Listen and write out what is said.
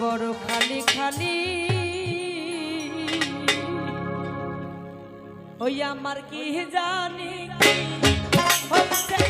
বড় খালি খালি। ওই আমার কি জানি কি হচ্ছে?